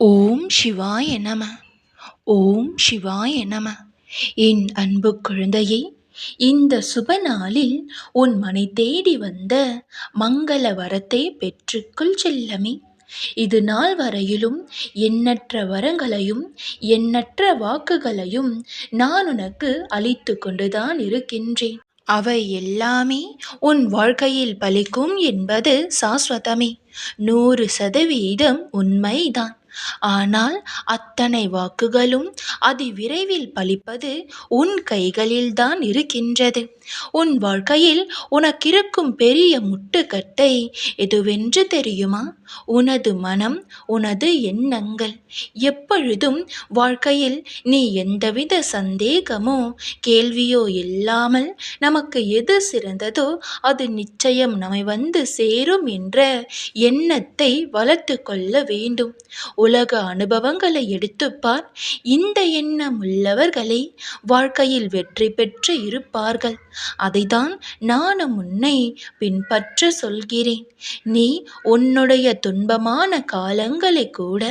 ஓம் சிவாய நம. ஓம் சிவாய நம. என் அன்பு குழந்தையே இந்த சுப நாளில் உன் மனை தேடி வந்த மங்கள வரத்தை பெற்றுக்குள் செல்லமே. இது நாள் வரையிலும் எண்ணற்ற வரங்களையும் எண்ணற்ற வாக்குகளையும் நான் உனக்கு அளித்து கொண்டுதான் இருக்கின்றேன். அவை எல்லாமே உன் வாழ்க்கையில் பலிக்கும் என்பது சாஸ்வதமே. நூறு சதவீதம் உண்மைதான். ஆனால் அத்தனை வாக்குகளும் அதி விரைவில் பலிப்பது உன் கைகளில்தான் இருக்கின்றது. உன் வாழ்க்கையில் உனக்கிருக்கும் பெரிய முட்டுக்கட்டை எதுவென்று தெரியுமா? உனது மனம் உனது எண்ணங்கள். எப்பொழுதும் வாழ்க்கையில் நீ எந்தவித சந்தேகமோ கேள்வியோ இல்லாமல் நமக்கு எது சிறந்ததோ அது நிச்சயம் நம்மை வந்து சேரும் என்ற எண்ணத்தை வளர்த்து கொள்ள வேண்டும். உலக அனுபவங்களை எடுத்துப்பார். இந்த எண்ணம் உள்ளவர்களே வாழ்க்கையில் வெற்றி பெற்று இருப்பார்கள். அதைதான் நானும் உன்னை பின்பற்ற சொல்கிறேன். நீ உன்னுடைய துன்பமான காலங்களை கூட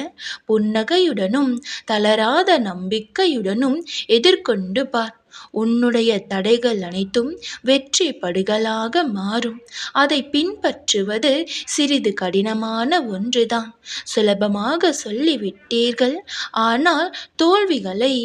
புன்னகையுடனும் தளராத நம்பிக்கையுடனும் எதிர்கொண்டு பார். உன்னுடைய தடைகள் அனைத்தும் வெற்றி படுகளாக மாறும். அதை பின்பற்றுவது சிறிது கடினமான ஒன்றுதான். சுலபமாக சொல்லிவிட்டீர்கள். ஆனால் தோல்விகளை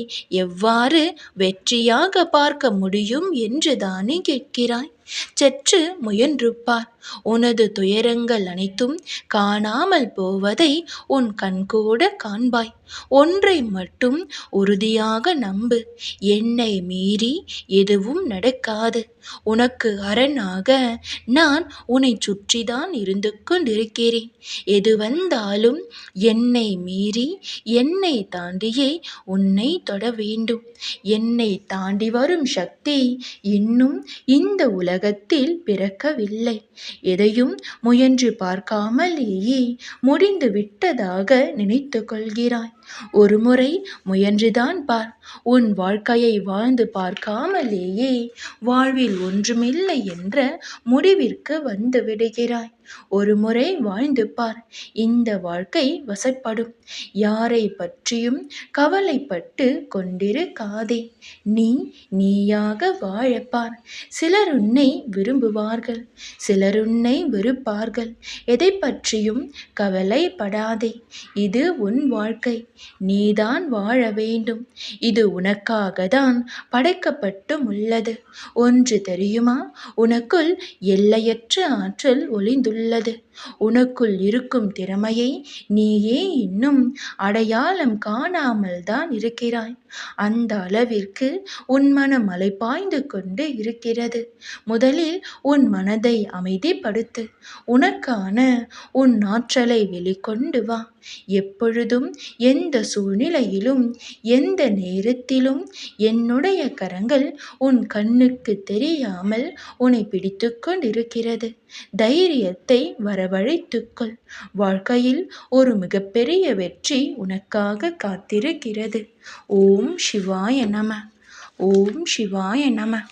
எவ்வாறு வெற்றியாக பார்க்க முடியும் என்றுதானே கேட்கிறாய். சற்று முயன்றுப்பார் உனது துயரங்கள் அனைத்தும் காணாமல் போவதை உன் கண்கூட காண்பாய். ஒன்றை மட்டும் உறுதியாக நம்பு. என்னை மீறி எதுவும் நடக்காது. உனக்கு அரணாக நான் உன்னை சுற்றிதான் இருந்து கொண்டிருக்கிறேன். எது வந்தாலும் என்னை மீறி என்னை தாண்டியே உன்னை தொட வேண்டும். என்னை தாண்டி வரும் சக்தி இன்னும் இந்த உலகத்தில் பிறக்கவில்லை. எதையும் முயன்று பார்க்காமலேயே முடிந்து விட்டதாக நினைத்து கொள்கிறாய். ஒரு முறை முயன்றுதான் பார். உன் வாழ்க்கையை வாழ்ந்து பார்க்காமலேயே வாழ்வில் ஒன்றுமில்லை என்ற முடிவிற்கு வந்து விடுகிறாய். ஒரு முறை வாழ்ந்து பார். இந்த வாழ்க்கை வசப்படும். யாரை பற்றியும் கவலைப்பட்டு கொண்டிருக்காதே. நீ நீயாக வாழப்பார் சிலர் உன்னை விரும்புவார்கள். சிலர் உன்னை வெறுப்பார்கள். எதை பற்றியும் கவலைப்படாதே. இது உன் வாழ்க்கை. நீதான் வாழ வேண்டும். இது உனக்காக தான் படைக்கப்பட்டும் உள்ளது. ஒன்று தெரியுமா? உனக்குள் எல்லையற்ற ஆற்றல் ஒளிந்துள்ளது உள்ளது. உனக்குள் இருக்கும் திறமையை நீயே இன்னும் அடையாளம் காணாமல் தான் இருக்கிறாய். அந்த அளவிற்கு உன் மனம் பாய்ந்து கொண்டு இருக்கிறது. முதலில் உன் மனதை அமைதிப்படுத்து. உனக்கான உன் ஆற்றலை வெளிக்கொண்டு வா. எப்பொழுதும் எந்த சூழ்நிலையிலும் எந்த நேரத்திலும் என்னுடைய கரங்கள் உன் கண்ணுக்கு தெரியாமல் உன்னை பிடித்து கொண்டிருக்கிறது. தைரியத்தை வரவழைத்துக்கொள் வாழ்க்கையில் ஒரு மிகப்பெரிய வெற்றி உனக்காக காத்திருக்கிறது. ஓம் சிவாய நம. ஓம் சிவாய நம.